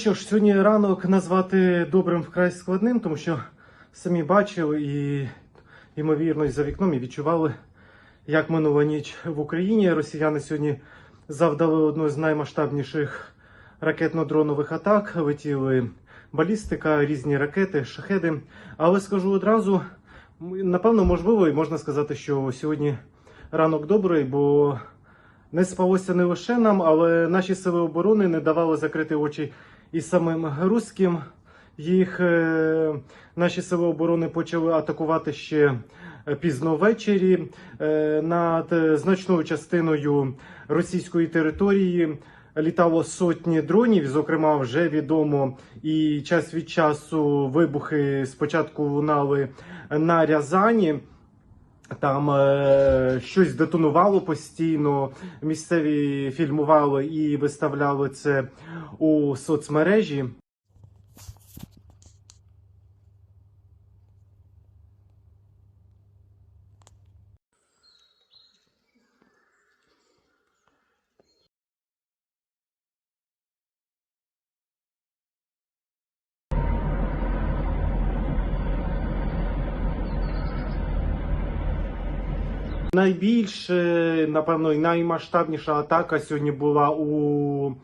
Що ж, сьогодні ранок назвати добрим вкрай складним, тому що самі бачили і, ймовірно, за вікном і відчували, як минула ніч в Україні. Росіяни сьогодні завдали одну з наймасштабніших ракетно-дронових атак. Летіли балістика, різні ракети, шахеди. Але скажу одразу, напевно, можливо, і можна сказати, що сьогодні ранок добрий, бо не спалося не лише нам, але наші сили оборони не давали закрити очі і самим руським. Їх е, наші сили оборони почали атакувати ще е, пізно ввечері е, над значною частиною російської території. Літало сотні дронів. Зокрема, вже відомо і час від часу вибухи спочатку лунали на Рязані. Там е, щось детонувало постійно. Місцеві фільмували і виставляли це у соцмережі. Найбільш, е, напевно, і наймасштабніша атака сьогодні була у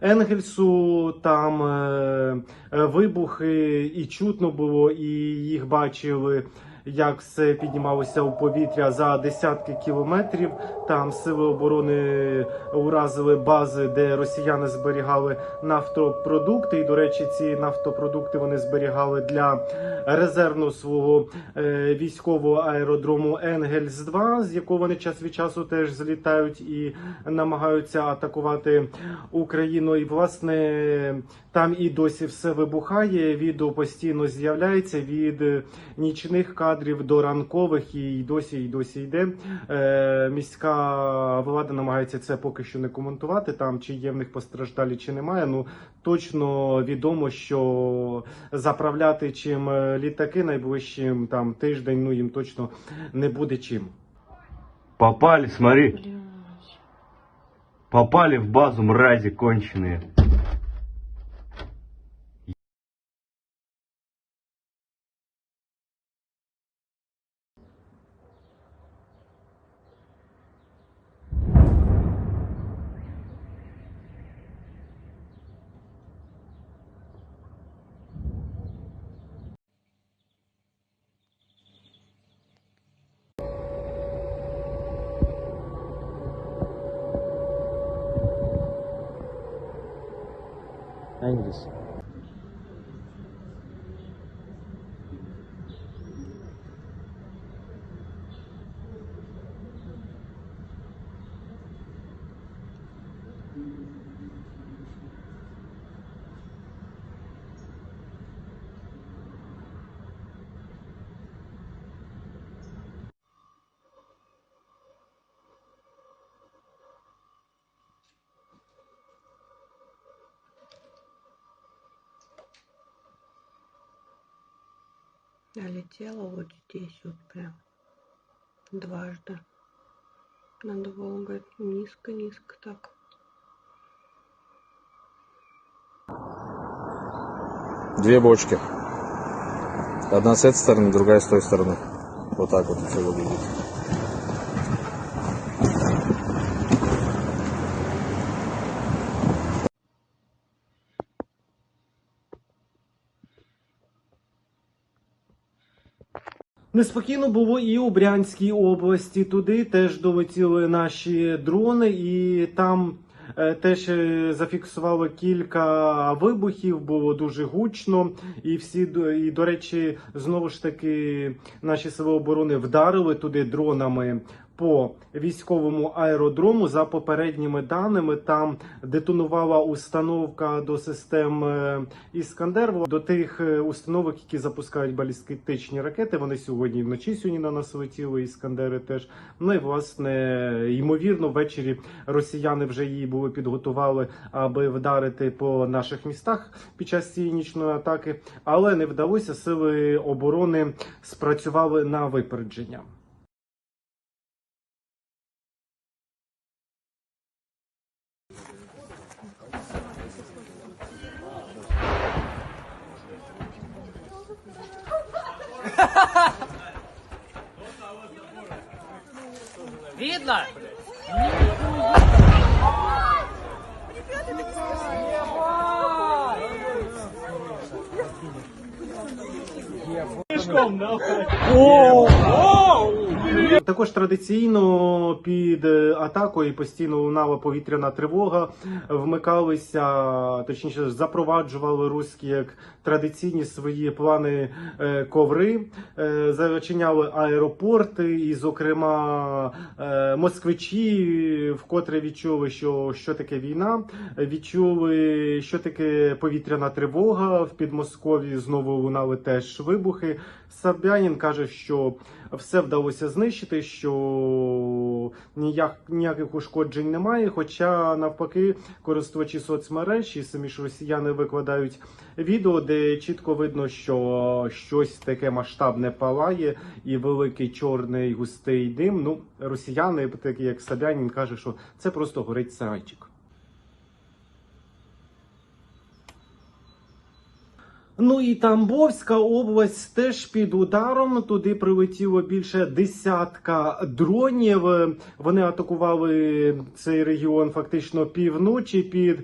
Енгельсу. Там е, е, вибухи і чутно було, і їх бачили, як все піднімалося у повітря за десятки кілометрів. Там сили оборони уразили бази, де росіяни зберігали нафтопродукти. І, до речі, ці нафтопродукти вони зберігали для резервного свого е, військового аеродрому Енгельс 2 з якого вони час від часу теж злітають і намагаються атакувати Україну. І власне там і досі все вибухає. Відео постійно з'являється від нічних кадрів до ранкових, і досі і досі йде. Е, міська влада намагається це поки що не коментувати. Там чи є в них постраждалі, чи немає. Ну точно відомо, що заправляти чим е, літаки найближчим там тиждень. Ну їм точно не буде чим. Попали, смотри. Попали в базу, мрази конченые. angles Я летела вот здесь вот прям дважды. Надо было, говорит, низко-низко так. Две бочки. Одна с этой стороны, другая с той стороны. Вот так вот все выглядит. Неспокійно було і у Брянській області. Туди теж долетіли наші дрони, і там е, теж е, зафіксували кілька вибухів. Було дуже гучно. І всі і до речі, знову ж таки наші сили оборони вдарили туди дронами по військовому аеродрому. За попередніми даними, там детонувала установка до систем е, Іскандер. До тих е, установок, які запускають балістичні ракети. Вони сьогодні вночі сьогодні на нас летіли іскандери. Теж ну і власне ймовірно, ввечері росіяни вже її були підготували, аби вдарити по наших містах під час цієї нічної атаки, але не вдалося. Сили оборони спрацювали на випередження. Видно? Також традиційно під е, атакою постійно лунала повітряна тривога. Вмикалися, точніше, запроваджували русські як традиційні свої плани е, коври, е, зачиняли аеропорти, і, зокрема, е, москвичі вкотре відчули, що, що таке війна, відчули, що таке повітряна тривога. В Підмосков'ї знову лунали теж вибухи. Собянін каже, що все вдалося знищити, що ніяк, ніяких ушкоджень немає. Хоча навпаки, користувачі соцмереж і самі ж росіяни викладають відео, де чітко видно, що щось таке масштабне палає, і великий чорний густий дим. Ну, росіяни, такі як Собянін, каже, що це просто горить сарайчик. Ну і Тамбовська область теж під ударом. Туди прилетіло більше десятка дронів. Вони атакували цей регіон фактично півночі. Під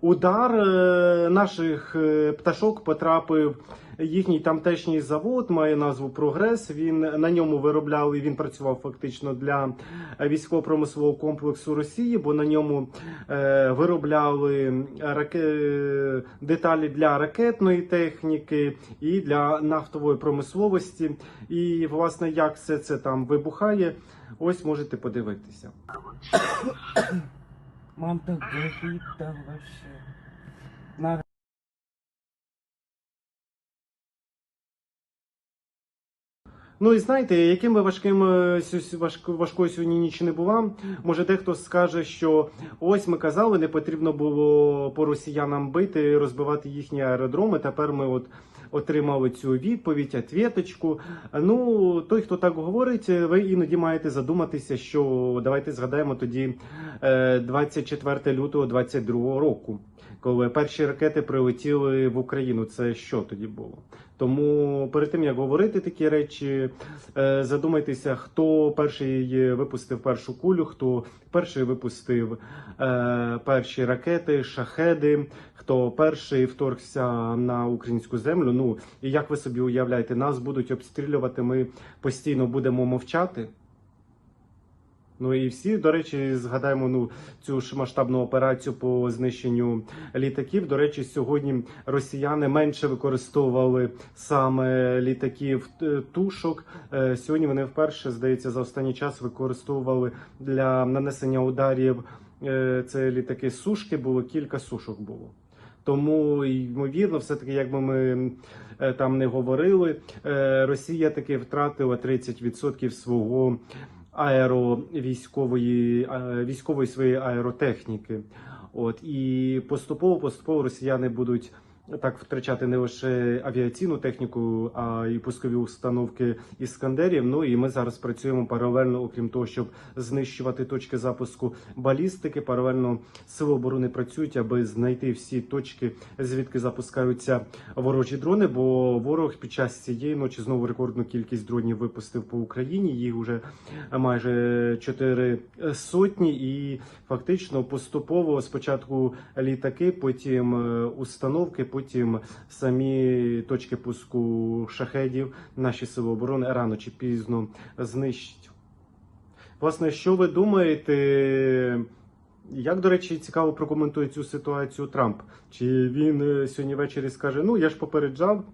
удар е, наших е, пташок потрапив їхній тамтешній завод. Має назву Прогрес. Він на ньому виробляли. Він працював фактично для військово-промислового комплексу Росії, бо на ньому е, виробляли раке... деталі для ракетної техніки і для нафтової промисловості. І власне, як все це там вибухає, ось можете подивитися. Мам, так вообще. Ну і знаєте, яким би важким е, важкою сьогодні ніч не була, може дехто скаже, що ось ми казали, не потрібно було по росіянам бити, розбивати їхні аеродроми. Тепер ми от отримали цю відповідь, ответочку. Ну той, хто так говорить, ви іноді маєте задуматися, що давайте згадаємо тоді е, 24 лютого 22 року. Коли перші ракети прилетіли в Україну, це що тоді було? Тому перед тим як говорити такі речі, е, задумайтеся, хто перший випустив першу кулю, хто перший випустив е, перші ракети, шахеди, хто перший вторгся на українську землю. Ну і як ви собі уявляєте, нас будуть обстрілювати, ми постійно будемо мовчати. Ну і всі, до речі, згадаємо ну цю ж масштабну операцію по знищенню літаків. До речі, сьогодні росіяни менше використовували саме літаків тушок. Е, Сьогодні вони вперше, здається, за останній час використовували для нанесення ударів. е, Це літаки сушки, було кілька сушок було. Тому ймовірно, все таки, якби ми е, там не говорили, Росія таки втратила 30% свого аеровійськової військової своєї аеротехніки. От і поступово поступово росіяни будуть так втрачати не лише авіаційну техніку, а й пускові установки іскандерів. Ну і ми зараз працюємо паралельно, окрім того, щоб знищувати точки запуску балістики. Паралельно сили оборони працюють, аби знайти всі точки, звідки запускаються ворожі дрони. Бо ворог під час цієї ночі знову рекордну кількість дронів випустив по Україні. Їх вже майже чотири сотні, і фактично поступово спочатку літаки, потім е, установки, потім самі точки пуску шахедів. Наші сили оборони рано чи пізно знищать. Власне, що ви думаєте? Як, до речі, цікаво прокоментує цю ситуацію Трамп? Чи він е, сьогодні ввечері скаже: Ну, я ж попереджав,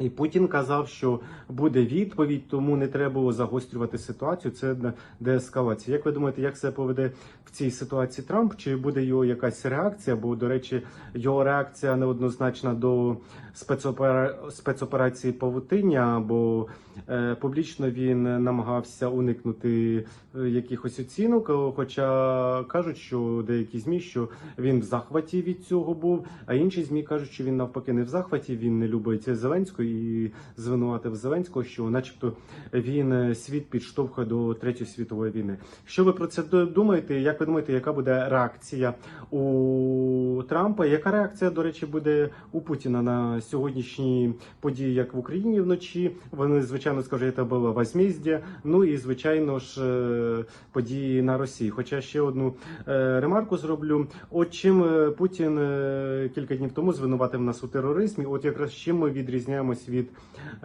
І Путін казав, що буде відповідь, тому не треба було загострювати ситуацію. Це де- деескалація. Як ви думаєте, як себе поведе в цій ситуації Трамп? Чи буде його якась реакція? Бо, до речі, його реакція неоднозначна до спецопера... спецоперації Павутиння, бо е, публічно він намагався уникнути е, якихось оцінок. Хоча кажуть, що деякі змі, що він в захваті від цього був, а інші змі кажуть, що він навпаки не в захваті, він не любить Зеленського і звинуватив Зеленського, що, начебто, він е, світ підштовхує до третьої світової війни. Що ви про це думаєте? Як ви думаєте, яка буде реакція у Трампа? Яка реакція, до речі, буде у Путіна на сьогоднішні події, як в Україні вночі? Вони звичайно скажуть, це було возмездя. Ну і звичайно ж е, події на Росії. Хоча ще одну е, ремарку зроблю. От чим Путін кілька днів тому звинуватив нас у тероризмі. От якраз чим ми відрізняємось від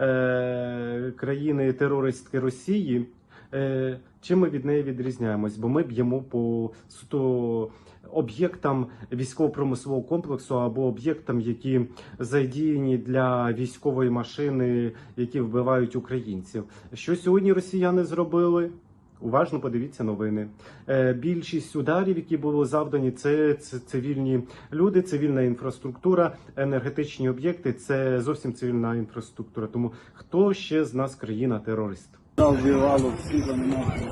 е, країни терористки Росії. Е, чим ми від неї відрізняємось? Бо ми б'ємо по суто об'єктам військово-промислового комплексу або об'єктам, які задіяні для військової машини, які вбивають українців. Що сьогодні росіяни зробили? Уважно подивіться новини. Е, більшість ударів, які були завдані, це, цивільні люди, цивільна інфраструктура, енергетичні об'єкти. Це зовсім цивільна інфраструктура. Тому хто ще з нас країна терорист? вбивало всі замінати.